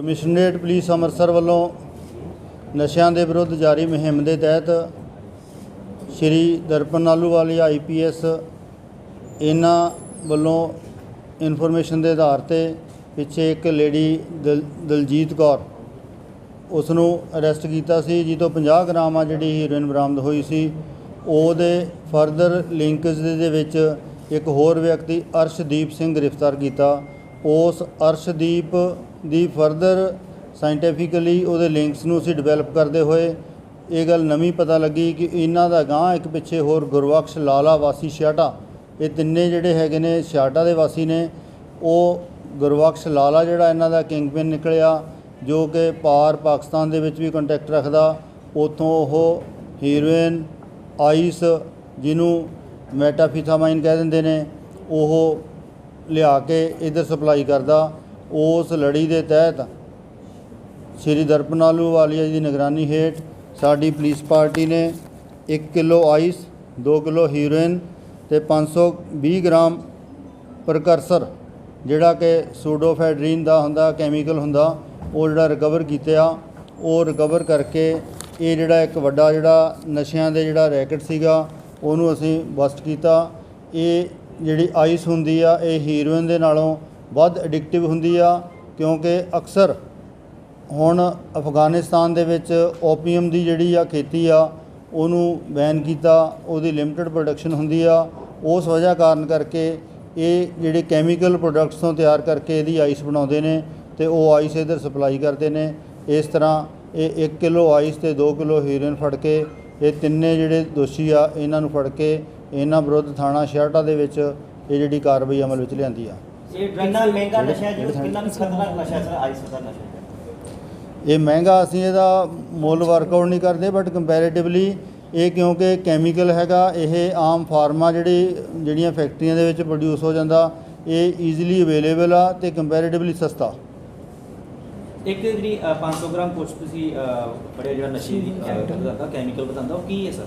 Commissionerate police Amritsar ਵੱਲੋਂ ਨਸ਼ਿਆਂ ਦੇ ਵਿਰੁੱਧ ਜਾਰੀ ਮੁਹਿੰਮ ਦੇ ਤਹਿਤ ਸ਼੍ਰੀ ਦਰਪਨ ਆਲੂਵਾਲੀ ਆਈਪੀਐਸ ਇਹਨਾਂ ਵੱਲੋਂ ਇਨਫੋਰਮੇਸ਼ਨ ਦੇ ਆਧਾਰ ਤੇ ਪਿੱਛੇ ਇੱਕ ਲੇਡੀ ਦਲ- ਦਲਜੀਤ ਕੌਰ ਉਸ ਨੂੰ ਅਰੈਸਟ ਕੀਤਾ ਸੀ ਜਿਹਦੇ ਤੋਂ 50 ਗ੍ਰਾਮ ਆ ਜਿਹੜੀ ਹੀਰੋਇਨ ਬਰਾਮਦ ਹੋਈ ਸੀ। ਉਹਦੇ ਫਰਦਰ ਲਿੰਕਸ ਦੇ ਵਿੱਚ ਇੱਕ ਹੋਰ ਵਿਅਕਤੀ ਅਰਸ਼ਦੀਪ ਸਿੰਘ ਗ੍ਰਿਫਤਾਰ ਕੀਤਾ। ਉਸ ਅਰਸ਼ਦੀਪ ਦੀ ਫਰਦਰ ਸਾਇੰਟੀਫਿਕਲੀ ਉਹਦੇ ਲਿੰਕਸ ਨੂੰ ਅਸੀਂ ਡਿਵੈਲਪ ਕਰਦੇ ਹੋਏ ਇਹ ਗੱਲ ਨਵੀਂ ਪਤਾ ਲੱਗੀ ਕਿ ਇਹਨਾਂ ਦਾ ਗਾਂ ਇੱਕ ਪਿੱਛੇ ਹੋਰ ਗੁਰਬਖਸ਼ ਲਾਲਾ ਵਾਸੀ ਛਿਆਟਾ ਇਹ ਤਿੰਨੇ ਜਿਹੜੇ ਹੈਗੇ ਨੇ ਛਿਆਟਾ ਦੇ ਵਾਸੀ ਨੇ, ਉਹ ਗੁਰਬਖਸ਼ ਲਾਲਾ ਜਿਹੜਾ ਇਹਨਾਂ ਦਾ ਕਿੰਗਪਿਨ ਨਿਕਲਿਆ, ਜੋ ਕਿ ਪਾਰ ਪਾਕਿਸਤਾਨ ਦੇ ਵਿੱਚ ਵੀ ਕੰਟੈਕਟ ਰੱਖਦਾ, ਉਥੋਂ ਉਹ ਹੀਰੋਇਨ ਆਈਸ ਜਿਹਨੂੰ ਮੈਟਾਫੀਥਾਮਾਈਨ ਕਹਿ ਦਿੰਦੇ ਨੇ, ਉਹ ਲਿਆ ਕੇ ਇਧਰ ਸਪਲਾਈ ਕਰਦਾ ਉਸ ਲੜੀ ਦੇ ਤਹਿਤ। ਸ਼੍ਰੀ ਦਰਪਨਾਲੂ ਵਾਲੀਆ ਜੀ ਦੀ ਨਿਗਰਾਨੀ ਹੇਠ ਸਾਡੀ ਪੁਲਿਸ ਪਾਰਟੀ ਨੇ 1 ਕਿਲੋ ਆਈਸ 2 ਕਿਲੋ ਹੀਰੋਇਨ ਤੇ 520 ਗ੍ਰਾਮ ਪ੍ਰਕਰਸਰ, ਜਿਹੜਾ ਕਿ ਸੂਡੋਫੈਡਰੀਨ ਦਾ ਹੁੰਦਾ, ਕੈਮੀਕਲ ਹੁੰਦਾ, ਉਹ ਜਿਹੜਾ ਰਿਕਵਰ ਕੀਤਾ ਉਹ ਰਿਕਵਰ ਕਰਕੇ ਇਹ ਜਿਹੜਾ ਇੱਕ ਵੱਡਾ ਜਿਹੜਾ ਨਸ਼ਿਆਂ ਦੇ ਜਿਹੜਾ ਰੈਕਟ ਸੀਗਾ, ਉਹਨੂੰ ਅਸੀਂ ਬਸਟ ਕੀਤਾ। ਇਹ ਜਿਹੜੀ ਆਈਸ ਹੁੰਦੀ ਆ, ਇਹ ਹੀਰੋਇਨ ਦੇ ਨਾਲੋਂ ਵੱਧ ਐਡਿਕਟਿਵ ਹੁੰਦੀ ਆ, ਕਿਉਂਕਿ ਅਕਸਰ ਹੁਣ ਅਫਗਾਨਿਸਤਾਨ ਦੇ ਵਿੱਚ ਓਪੀਅਮ ਦੀ ਜਿਹੜੀ ਆ ਖੇਤੀ ਆ, ਉਹਨੂੰ ਬੈਨ ਕੀਤਾ, ਉਹਦੀ ਲਿਮਟਿਡ ਪ੍ਰੋਡਕਸ਼ਨ ਹੁੰਦੀ ਆ। ਉਸ ਵਜ੍ਹਾ ਕਾਰਨ ਕਰਕੇ ਇਹ ਜਿਹੜੇ ਕੈਮੀਕਲ ਪ੍ਰੋਡਕਟਸ ਤੋਂ ਤਿਆਰ ਕਰਕੇ ਇਹਦੀ ਆਈਸ ਬਣਾਉਂਦੇ ਨੇ ਤੇ ਉਹ ਆਈਸ ਇਧਰ ਸਪਲਾਈ ਕਰਦੇ ਨੇ। ਇਸ ਤਰ੍ਹਾਂ ਇਹ 1 ਕਿਲੋ ਆਈਸ ਤੇ 2 ਕਿਲੋ ਹੀਰੋਇਨ ਫੜ ਕੇ, ਇਹ ਤਿੰਨੇ ਜਿਹੜੇ ਦੋਸ਼ੀ ਆ, ਇਹਨਾਂ ਨੂੰ ਫੜ ਕੇ ਇਹਨਾਂ ਵਿਰੁੱਧ ਥਾਣਾ ਸ਼ਹਿਰਟਾ ਦੇ ਵਿੱਚ ਇਹ ਜਿਹੜੀ ਕਾਰਵਾਈ ਅਮਲ ਵਿੱਚ ਲਿਆਂਦੀ ਆ। ਇਹ ਕਿੰਨਾ ਮਹਿੰਗਾ ਨਸ਼ਾ ਹੈ ਜੀ ਕਿੰਨਾ ਕੁ ਖਤਰਨਾਕ ਨਸ਼ਾ ਹੈ ਸਰ ਆਈਸ ਦਾ ਨਸ਼ਾ ਹੈ ਇਹ ਮਹਿੰਗਾ ਅਸੀਂ ਇਹਦਾ ਮੁੱਲ ਵਰਕਆਊਟ ਨਹੀਂ ਕਰਦੇ ਬਟ ਕੰਪੈਰੀਟਿਵਲੀ ਇਹ ਕਿਉਂਕਿ ਕੈਮੀਕਲ ਹੈਗਾ ਇਹ ਆਮ ਫਾਰਮਾ ਜਿਹੜੀ ਜਿਹੜੀਆਂ ਫੈਕਟਰੀਆਂ ਦੇ ਵਿੱਚ ਪ੍ਰੋਡਿਊਸ ਹੋ ਜਾਂਦਾ ਇਹ ਈਜ਼ੀਲੀ ਅਵੇਲੇਬਲ ਆ ਤੇ ਕੰਪੈਰੀਟਿਵਲੀ ਸਸਤਾ। ਇੱਕ ਜਿਹੜੀ ਅ, 500 ਗ੍ਰਾਮ ਕੁਛ ਤੁਸੀਂ ਬੜੇ ਜਿਹੜਾ ਨਸ਼ੇ ਦੀ ਕੈਮੀਕਲ ਬਤਾਉਂਦਾ ਉਹ ਕੀ ਹੈ ਸਰ?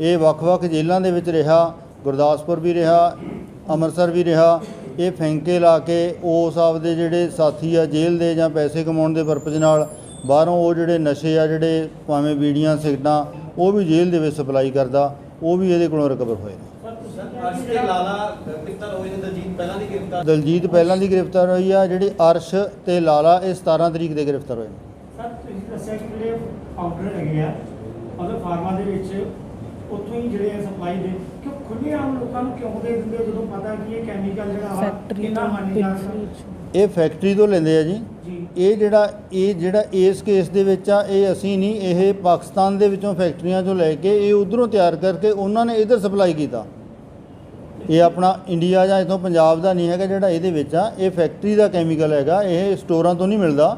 ਇਹ ਵੱਖ-ਵੱਖ ਜੇਲ੍ਹਾਂ ਦੇ ਵਿੱਚ ਰਿਹਾ ਗੁਰਦਾਸਪੁਰ ਵੀ ਰਿਹਾ ਅੰਮ੍ਰਿਤਸਰ ਵੀ ਰਿਹਾ। ਇਹ ਫੈਂਕੇ ਲਾ ਕੇ ਉਸ ਆਪਦੇ ਜਿਹੜੇ ਸਾਥੀ ਆ ਜੇਲ੍ਹ ਦੇ ਜਾਂ ਪੈਸੇ ਕਮਾਉਣ ਦੇ ਪਰਪਸ ਨਾਲ ਬਾਹਰੋਂ ਉਹ ਜਿਹੜੇ ਨਸ਼ੇ ਆ ਜਿਹੜੇ ਭਾਵੇਂ ਬੀੜੀਆਂ ਸਿਗਰਟਾਂ ਉਹ ਵੀ ਜੇਲ੍ਹ ਦੇ ਵਿੱਚ ਸਪਲਾਈ ਕਰਦਾ ਉਹ ਵੀ ਇਹਦੇ ਕੋਲੋਂ ਰਿਕਵਰ ਹੋਏ ਨੇ। ਅਰਸ਼ ਤੇ ਲਾਲਾ ਗ੍ਰਿਫਤਾਰ ਹੋਏ ਨੇ ਦਲਜੀਤ ਪਹਿਲਾਂ ਦੀ ਗ੍ਰਿਫਤਾਰ ਦਲਜੀਤ ਪਹਿਲਾਂ ਦੀ ਗ੍ਰਿਫਤਾਰ ਹੋਈ ਆ ਜਿਹੜੀ ਅਰਸ਼ ਤੇ ਲਾਲਾ ਇਹ 17 ਤਰੀਕ ਦੇ ਗ੍ਰਿਫਤਾਰ ਹੋਏ ਨੇ। ਸਰ ਤੁਸੀਂ ਦੱਸਿਆ ਕਿ ਜਿਹੜੇ ਪਾਊਡਰ ਹੈਗੇ ਆ ਮਤਲਬ ਫਾਰਮਾਂ ਦੇ ਵਿੱਚ ਉੱਥੋਂ ਹੀ ਜਿਹੜੇ ਸਪਲਾਈ ਦੇ। ਕਿ ਖੁੱਲੇ ਆਮ ਲੋਕਾਂ ਨੂੰ ਕਿਉਂ ਦੇ ਦਿੰਦੇ ਜਦੋਂ ਪਤਾ ਕਿ ਇਹ ਕੈਮੀਕਲ ਜਿਹੜਾ ਫੈਕਟਰੀ ਕਿੰਨਾ ਤੋਂ ਹਾਨੀਕਾਰਕ ਆ? ਇਹ ਫੈਕਟਰੀ ਤੋਂ ਲੈਂਦੇ ਆ ਜੀ। ਜੀ। ਇਹ ਜਿਹੜਾ ਇਹ ਜਿਹੜਾ ਇਸ ਕੇਸ ਦੇ ਵਿੱਚ ਆ ਇਹ ਅਸੀਂ ਨਹੀਂ ਇਹ ਪਾਕਿਸਤਾਨ ਦੇ ਵਿੱਚੋਂ ਫੈਕਟਰੀਆਂ ਚੋਂ ਲੈ ਕੇ ਇਹ ਉਧਰੋਂ ਤਿਆਰ ਕਰਕੇ ਉਹਨਾਂ ਨੇ ਇਧਰ ਸਪਲਾਈ ਕੀਤਾ। ਇਹ ਆਪਣਾ ਇੰਡੀਆ ਜਾਂ ਇਥੋਂ ਪੰਜਾਬ ਦਾ ਨਹੀਂ ਹੈਗਾ ਜਿਹੜਾ ਇਹਦੇ ਵਿੱਚ ਆ ਇਹ ਫੈਕਟਰੀ ਦਾ ਕੈਮੀਕਲ ਹੈਗਾ ਇਹ ਸਟੋਰਾਂ ਤੋਂ ਨਹੀਂ ਮਿਲਦਾ।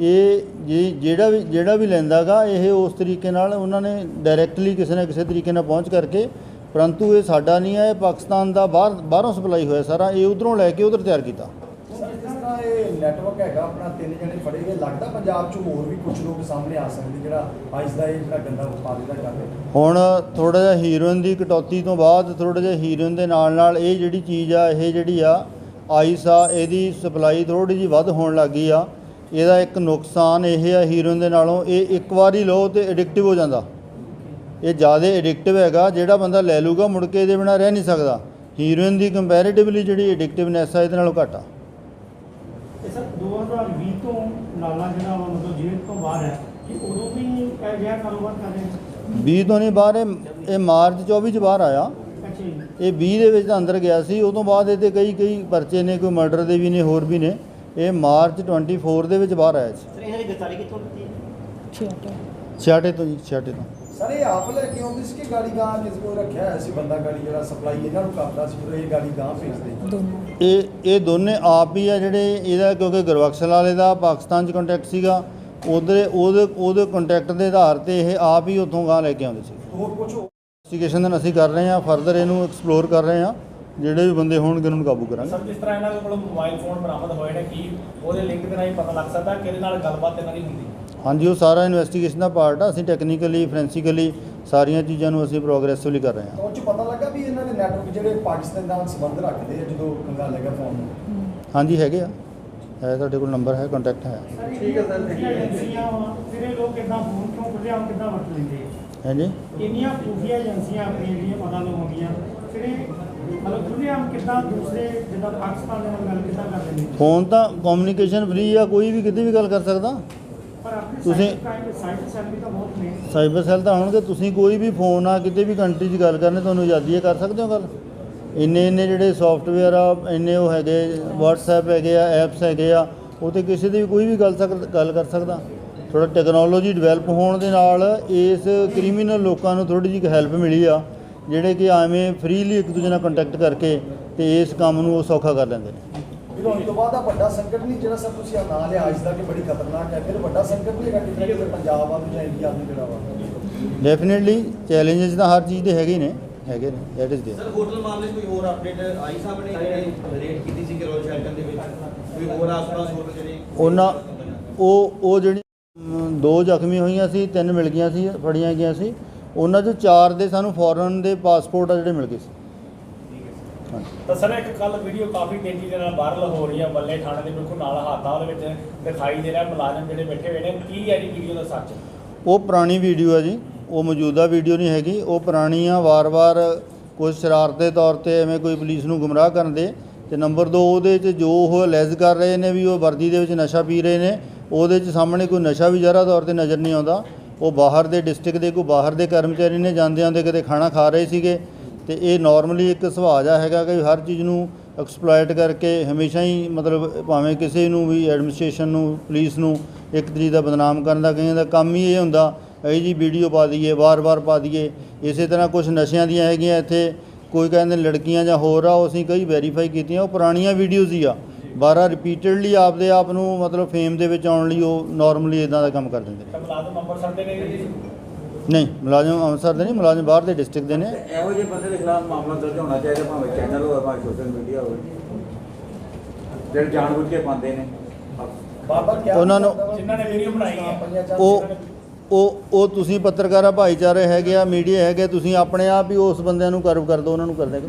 ਇਹ ਜੇ ਜਿਹੜਾ ਵੀ ਜਿਹੜਾ ਵੀ ਲੈਂਦਾਗਾ ਇਹ ਉਸ ਤਰੀਕੇ ਨਾਲ ਉਹਨਾਂ ਨੇ ਡਾਇਰੈਕਟਲੀ ਕਿਸੇ ਨਾ ਕਿਸੇ ਤਰੀਕੇ ਨਾਲ ਪਹੁੰਚ ਕਰਕੇ ਪਰੰਤੂ ਇਹ ਸਾਡਾ ਨਹੀਂ ਹੈ ਇਹ ਪਾਕਿਸਤਾਨ ਦਾ ਬਾਹਰ ਬਾਹਰੋਂ ਸਪਲਾਈ ਹੋਇਆ ਸਾਰਾ ਇਹ ਉਧਰੋਂ ਲੈ ਕੇ ਉਧਰ ਤਿਆਰ ਕੀਤਾ। ਸਰ ਜਿਸ ਤਰ੍ਹਾਂ ਇਹ ਨੈਟਵਰਕ ਹੈਗਾ ਆਪਣਾ ਤਿੰਨ ਜਣੇ ਫੜੇ ਗਏ ਲੱਗਦਾ ਪੰਜਾਬ 'ਚ ਹੋਰ ਵੀ ਕੁਝ ਲੋਕ ਸਾਹਮਣੇ ਆ ਸਕਦੇ ਜਿਹੜਾ ਆਈਸ ਦਾ ਇਹ ਜਿਹੜਾ ਗੰਦਾ ਵਪਾਰ ਇਹਦਾ ਕਰ ਰਹੇ ਹੁਣ ਥੋੜਾ ਜਿਹਾ ਹੀਰੋਇਨ ਦੀ ਕਟੌਤੀ ਤੋਂ ਬਾਅਦ ਥੋੜਾ ਜਿਹਾ ਹੀਰੋਇਨ ਦੇ ਨਾਲ ਨਾਲ ਇਹ ਜਿਹੜੀ ਚੀਜ਼ ਆ ਇਹ ਜਿਹੜੀ ਆ ਆਈਸ ਆ ਇਹਦੀ ਸਪਲਾਈ ਥੋੜੀ ਜਿਹੀ ਵੱਧ ਹੋਣ ਲੱਗੀ ਆ। ਇਹਦਾ ਇੱਕ ਨੁਕਸਾਨ ਇਹ ਆ ਹੀਰੋਇਨ ਦੇ ਨਾਲੋਂ ਇਹ ਇੱਕ ਵਾਰੀ ਲਓ ਤੇ ਐਡਿਕਟਿਵ ਹੋ ਜਾਂਦਾ। ਇਹ ਜ਼ਿਆਦਾ ਐਡਿਕਟਿਵ ਹੈਗਾ ਜਿਹੜਾ ਬੰਦਾ ਲੈ ਲੂਗਾ ਮੁੜ ਕੇ ਇਹਦੇ ਬਿਨਾਂ ਰਹਿ ਨਹੀਂ ਸਕਦਾ। ਹੀਰੋਇਨ ਦੀ ਕੰਪੈਰੀਟਿਵਲੀ ਜਿਹੜੀ ਐਡਿਕਟਿਵਨੈਸ ਆ ਇਹਦੇ ਨਾਲੋਂ ਘੱਟ ਆ। ਇਹ ਸਰ 2020 ਤੋਂ ਲਾਲਾ ਜਿਹੜਾ ਵਾ ਮਤਲਬ ਜੇਲ੍ਹ ਤੋਂ ਬਾਹਰ ਹੈ ਕਿ ਉਦੋਂ ਵੀ ਹੈ ਗਿਆ ਕਾਰੋਬਾਰ ਕਰ ਰਹੇ ਨੇ 20 ਤੋਂ ਨਹੀਂ ਬਾਹਰ ਇਹ ਇਹ ਮਾਰਚ 24 ਚ ਬਾਹਰ ਆਇਆ। ਇਹ 20 ਦੇ ਵਿੱਚ ਤਾਂ ਅੰਦਰ ਗਿਆ ਸੀ ਤੋਂ ਬਾਅਦ ਇਹਦੇ ਕਈ ਕਈ ਪਰਚੇ ਨੇ ਕੋਈ ਮਰਡਰ ਦੇ ਵੀ ਨੇ ਹੋਰ ਵੀ ਨੇ। ਇਹ ਮਾਰਚ 24 ਦੇ ਵਿੱਚ ਬਾਹਰ ਆਇਆ ਸੀ। ਸਰ ਇਹਨਾਂ ਦੀ ਗ੍ਰਿਫਤਾਰੀ ਕਿੱਥੋਂ ਕੀਤੀ? ਹੈ ਛਿਆਟੇ ਤੋਂ ਜੀ ਛਿਆਟੇ ਤੋਂ। ਸਰ ਇਹ ਆਪ ਲੈ ਕੇ ਆਉਂਦੇ ਸੀ ਕਿ ਗਾੜੀ ਗਾਂ ਕਿਸ ਕੋਲ ਰੱਖਿਆ ਹੋਇਆ ਸੀ ਬੰਦਾ ਗਾੜੀ ਜਿਹੜਾ ਸਪਲਾਈ ਇਹਨਾਂ ਨੂੰ ਕਰਦਾ ਸੀ ਫਿਰ ਇਹ ਗਾੜੀ ਗਾਂ ਭੇਜਦੇ ਇਹ ਇਹ ਦੋਨੇ ਆਪ ਹੀ ਆ ਜਿਹੜੇ ਇਹਦਾ ਕਿਉਂਕਿ ਗੁਰਬਖਸ਼ ਵਾਲੇ ਦਾ ਪਾਕਿਸਤਾਨ 'ਚ ਕੰਟੈਕਟ ਸੀਗਾ ਉਹਦੇ ਉਹਦੇ ਉਹਦੇ ਕੰਟੈਕਟ ਦੇ ਆਧਾਰ ਤੇ ਇਹ ਆਪ ਹੀ ਉੱਥੋਂ ਗਾਂ ਲੈ ਕੇ ਆਉਂਦੇ ਸੀ। ਹੋਰ ਕੁਝ ਇਨਵੈਸਟੀਗੇਸ਼ਨ ਅਸੀਂ ਕਰ ਰਹੇ ਹਾਂ ਫਰਦਰ ਇਹਨੂੰ ਐਕਸਪਲੋਰ ਕਰ ਰਹੇ ਹਾਂ। ਜਿਹੜੇ ਵੀ ਬੰਦੇ ਹੋਣਗੇ ਉਹਨਾਂ ਨੂੰ ਕਾਬੂ ਕਰਾਂਗੇ। ਸਰ ਜਿਸ ਤਰ੍ਹਾਂ ਇਹਨਾਂ ਦੇ ਕੋਲ ਮੋਬਾਈਲ ਫੋਨ ਬਰਾਮਦ ਹੋਏ ਨੇ ਕੀ ਉਹਦੇ ਲਿੰਕ ਦੇ ਨਾਲ ਹੀ ਪਤਾ ਲੱਗ ਸਕਦਾ ਕਿ ਇਹਦੇ ਨਾਲ ਗੱਲਬਾਤ ਇਹਨਾਂ ਦੀ ਹੁੰਦੀ? ਹਾਂਜੀ ਉਹ ਸਾਰਾ ਇਨਵੈਸਟੀਗੇਸ਼ਨ ਦਾ ਪਾਰਟ ਆ। ਅਸੀਂ ਟੈਕਨੀਕਲੀ ਫੋਰੈਂਸਿਕਲੀ ਸਾਰੀਆਂ ਚੀਜ਼ਾਂ ਨੂੰ ਅਸੀਂ ਪ੍ਰੋਗਰੈਸਿਵਲੀ ਕਰ ਰਹੇ ਹਾਂ। ਉਹ ਚ ਪਤਾ ਲੱਗਾ ਵੀ ਇਹਨਾਂ ਦੇ ਨੈਟਵਰਕ ਜਿਹੜੇ ਪਾਕਿਸਤਾਨ ਨਾਲ ਸੰਬੰਧ ਰੱਖਦੇ ਆ ਜਦੋਂ ਕੰਗਾਲ ਲੱਗਾ ਫੋਨ ਨੂੰ? ਹਾਂਜੀ ਹੈਗੇ ਆ। ਹੈ ਤੁਹਾਡੇ ਕੋਲ ਨੰਬਰ ਹੈ ਕੰਟੈਕਟ ਹੈ। ਠੀਕ ਹੈ ਸਰ ਏਜੰਸੀਆਂ ਫਿਰ ਇਹ ਲੋਕ ਕਿੱਦਾਂ ਫੋਨ ਕਿਉਂ ਖੁੱਲਿਆ ਕਿੱਦਾਂ ਵਰਤ ਲੈਂਦੇ? ਹਾਂਜੀ। ਇੰਨੀਆਂ ਖੂਫੀਆ ਏਜੰਸੀਆਂ ਆਪਣੀਆਂ ਜਿਹੜੀਆਂ ਪਤਾ ਲਗਾਉਂਦੀਆਂ ਫਿਰ ਇਹ ਮਤਲਬ ਖੁੱਲ੍ਹੇਆਮ ਕਿੱਦਾਂ ਦੂਸਰੇ ਜਿੱਦਾਂ ਪਾਕਿਸਤਾਨ ਦੇ ਨਾਲ ਗੱਲ ਕਿੱਦਾਂ ਕਰ ਲੈਂਦੇ ਫੋਨ ਤਾਂ ਕਮਿਊਨੀਕੇਸ਼ਨ ਫ੍ਰੀ ਆ ਕੋਈ ਵੀ ਕਿਤੇ ਵੀ ਗੱਲ ਕਰ ਸਕਦਾ। ਪਰ ਆਪਣੀ ਤੁਸੀਂ- ਸਾਈਟ ਸਾਈਟ ਸੈਲ ਵੀ ਤਾਂ ਬਹੁਤ ਨੇ। ਸਾਈਬਰ ਸੈੱਲ ਤਾਂ ਹੋਣਗੇ ਤੁਸੀਂ ਕੋਈ ਵੀ ਫੋਨ ਆ ਕਿਤੇ ਵੀ ਕੰਟਰੀ 'ਚ ਗੱਲ ਕਰਨੀ ਤੁਹਾਨੂੰ ਆਜ਼ਾਦੀ ਹੈ ਕਰ ਸਕਦੇ ਹੋ ਗੱਲ। ਇੰਨੇ ਇੰਨੇ ਜਿਹੜੇ ਸੌਫਟਵੇਅਰ ਆ ਇੰਨੇ ਉਹ ਹੈਗੇ WhatsApp ਹੈਗੇ ਆ ਐਪਸ ਹੈਗੇ ਆ ਉਹ ਤੇ ਕਿਸੇ ਦੀ ਵੀ ਕੋਈ ਵੀ ਗੱਲ ਸਕ ਗੱਲ ਕਰ ਸਕਦਾ। ਥੋੜਾ ਟੈਕਨੋਲੋਜੀ ਡਿਵੈਲਪ ਹੋਣ ਦੇ ਨਾਲ ਇਸ ਕ੍ਰਿਮੀਨਲ ਲੋਕਾਂ ਨੂੰ ਥੋੜੀ ਜਿਹੀ ਹੈਲਪ ਮਿਲੀ ਆ। ਜਿਹੜੇ ਕਿ ਐਵੇਂ ਫ੍ਰੀਲੀ ਇੱਕ ਦੂਜੇ ਨਾਲ ਕੰਟੈਕਟ ਕਰਕੇ ਤੇ ਇਸ ਕੰਮ ਨੂੰ ਉਹ ਸੌਖਾ ਕਰ ਲੈਂਦੇ ਨੇ। ਫਿਰ ਹੁਣ ਤੋਂ ਬਾਅਦ ਆ ਵੱਡਾ ਸੰਕਟ ਨਹੀਂ ਜਿਹੜਾ ਸਰ ਤੁਸੀਂ ਆ ਨਾਂ ਲਿਆ ਅੱਜ ਦਾ ਕਿ ਬੜੀ ਖਤਰਨਾਕ ਹੈ। ਫਿਰ ਵੱਡਾ ਸੰਕਟ ਨਹੀਂ ਹੈਗਾ ਕਿਤੇ ਨਾ ਕਿਤੇ ਪੰਜਾਬ ਨੂੰ ਜਾਂ ਇੰਡੀਆ ਨੂੰ ਜਿਹੜਾ ਵਾ। ਡੈਫੀਨਿਟਲੀ ਚੈਲੰਜਸ ਤਾਂ ਹਰ ਚੀਜ਼ ਦੇ ਹੈਗੇ ਨੇ ਹੈਗੇ ਨੇ ਦੈਟ ਇਜ਼ ਸਰ ਹੋਟਲ ਮਾਮਲੇ 'ਚ ਕੋਈ ਹੋਰ ਅਪਡੇਟ ਆਈ ਸਾਹਮਣੇ ਜਿਹੜੇ ਰੇਡ ਕੀਤੀ ਸੀ ਕਿਰੋਲ ਸ਼ੈਲਟਨ ਦੇ ਵਿੱਚ? ਕੋਈ ਹੋਰ ਆਸ-ਪਾਸ ਹੋਰ ਜਿਹੜੇ ਉਹਨਾਂ ਉਹ ਉਹ ਜਿਹੜੀ ਦੋ ਜ਼ਖਮੀ ਹੋਈਆਂ ਸੀ ਤਿੰਨ ਮਿਲ ਗਈਆਂ ਸੀ ਫੜੀਆਂ ਗਈਆਂ ਸੀ। ਉਹਨਾਂ ਚੋਂ ਚਾਰ ਦੇ ਸਾਨੂੰ ਫੋਰਨ ਦੇ ਪਾਸਪੋਰਟ ਆ ਜਿਹੜੇ ਮਿਲ ਗਏ ਸੀ। ਤਾਂ ਸਰ ਇੱਕ ਕੱਲ ਵੀਡੀਓ ਕਾਫੀ ਤੇਜ਼ੀ ਦੇ ਨਾਲ ਵਾਇਰਲ ਹੋ ਰਹੀ ਹੈ ਬੱਲੇ ਥਾਣੇ ਦੇ ਬਿਲਕੁਲ ਨਾਲ ਹਾਤਾ ਉਹਦੇ ਵਿੱਚ ਦਿਖਾਈ ਦੇ ਰਿਹਾ ਮੁਲਾਜ਼ਮ ਜਿਹੜੇ ਬੈਠੇ ਹੋਏ ਨੇ ਕੀ ਹੈ ਜੀ ਵੀਡੀਓ ਦਾ ਸੱਚ? ਉਹ ਪੁਰਾਣੀ ਵੀਡੀਓ ਹੈ ਜੀ ਉਹ ਮੌਜੂਦਾ ਵੀਡੀਓ ਨਹੀਂ ਹੈਗੀ ਉਹ ਪੁਰਾਣੀ ਆ ਵਾਰ-ਵਾਰ ਕੋਈ ਸ਼ਰਾਰਤੇ ਤੌਰ ਤੇ ਐਵੇਂ ਕੋਈ ਪੁਲਿਸ ਨੂੰ ਗੁੰਮਰਾਹ ਕਰਨ ਦੇ ਤੇ ਨੰਬਰ 2 ਉਹਦੇ 'ਚ ਜੋ ਉਹ ਅਲੈਜ ਕਰ ਰਹੇ ਨੇ ਵੀ ਉਹ ਵਰਦੀ ਦੇ ਵਿੱਚ ਨਸ਼ਾ ਪੀ ਰਹੇ ਨੇ ਉਹਦੇ 'ਚ ਸਾਹਮਣੇ ਕੋਈ ਨਸ਼ਾ ਵੀ ਜ਼ਰਾ ਤੌਰ ਤੇ ਨਜ਼ਰ ਨਹੀਂ ਆਉਂਦਾ ਉਹ ਬਾਹਰ ਦੇ ਡਿਸਟ੍ਰਿਕਟ ਦੇ ਕੋਈ ਬਾਹਰ ਦੇ ਕਰਮਚਾਰੀ ਨੇ ਜਾਂਦੇ ਆਂਦੇ ਕਿਤੇ ਖਾਣਾ ਖਾ ਰਹੇ ਸੀਗੇ ਤੇ ਇਹ ਨਾਰਮਲੀ ਇੱਕ ਸੁਭਾਅ ਜਿਹਾ ਹੈਗਾ ਕਿ ਹਰ ਚੀਜ਼ ਨੂੰ ਐਕਸਪਲੋਇਟ ਕਰਕੇ ਹਮੇਸ਼ਾ ਹੀ ਮਤਲਬ ਭਾਵੇਂ ਕਿਸੇ ਨੂੰ ਵੀ ਐਡਮਿਨਿਸਟ੍ਰੇਸ਼ਨ ਨੂੰ ਪੁਲਿਸ ਨੂੰ ਇੱਕ ਤਰੀਕੇ ਦਾ ਬਦਨਾਮ ਕਰਨ ਦਾ ਕਈਆਂ ਦਾ ਕੰਮ ਹੀ ਇਹ ਹੁੰਦਾ, ਇਹ ਜੀ ਵੀਡੀਓ ਪਾ ਦਈਏ, ਵਾਰ-ਵਾਰ ਪਾ ਦਈਏ, ਇਸੇ ਤਰ੍ਹਾਂ ਕੁਝ ਨਸ਼ਿਆਂ ਦੀਆਂ ਹੈਗੀਆਂ ਇੱਥੇ, ਕੋਈ ਕਹਿੰਦੇ ਲੜਕੀਆਂ ਜਾਂ ਹੋਰ ਆ, ਉਹ ਅਸੀਂ ਕਈ ਵੈਰੀਫਾਈ ਕੀਤੀਆਂ, ਉਹ ਪੁਰਾਣੀਆਂ ਵੀਡੀਓਜ਼ ਹੀ ਆ। ਬਾਰਾ ਰਿਪੀਟਡਲੀ ਆਪਦੇ ਆਪ ਨੂੰ ਮਤਲਬ ਫੇਮ ਦੇ ਵਿੱਚ ਆਉਣ ਲਈ ਉਹ ਨਾਰਮਲੀ ਇਦਾਂ ਦਾ ਕੰਮ ਕਰ ਦਿੰਦੇ ਤਾਂ ਮੁਲਾਜ਼ਮ ਅੰਮ੍ਰਿਤਸਰ ਦੇ ਨੇ ਜੀ? ਨੇ ਨਹੀਂ ਮੁਲਾਜ਼ਮ ਅੰਮ੍ਰਿਤਸਰ ਦੇ ਨਹੀਂ ਮੁਲਾਜ਼ਮ ਬਾਹਰ ਦੇ ਡਿਸਟ੍ਰਿਕਟ ਦੇ ਨੇ। ਇਹੋ ਜਿਹੇ ਬੰਦੇ ਦੇ ਖਿਲਾਫ ਮਾਮਲਾ ਦਰਜ ਹੋਣਾ ਚਾਹੀਦਾ ਭਾਵੇਂ ਚੈਨਲ ਹੋਵੇ ਭਾਵੇਂ ਸੋਸ਼ਲ ਮੀਡੀਆ ਹੋਵੇ। ਜਿਹੜੇ ਜਾਣਬੁੱਝ ਕੇ ਪਾਉਂਦੇ ਨੇ। ਬਾਬਾ ਕਿਆ ਉਹਨਾਂ ਨੂੰ- ਜਿਨ੍ਹਾਂ ਨੇ ਵੀਡੀਓ ਬਣਾਈ ਹੈ। ਉਹ ਉਹ ਉਹ ਤੁਸੀਂ ਪੱਤਰਕਾਰਾ ਭਾਈਚਾਰੇ ਹੈਗੇ ਆ ਮੀਡੀਆ ਹੈਗੇ ਤੁਸੀਂ ਆਪਣੇ ਆਪ ਹੀ ਉਸ ਬੰਦਿਆਂ ਨੂੰ ਕਰਵ ਕਰ ਦਿਓ ਉਹਨਾਂ ਨੂੰ ਕਰ ਦੇਗਾ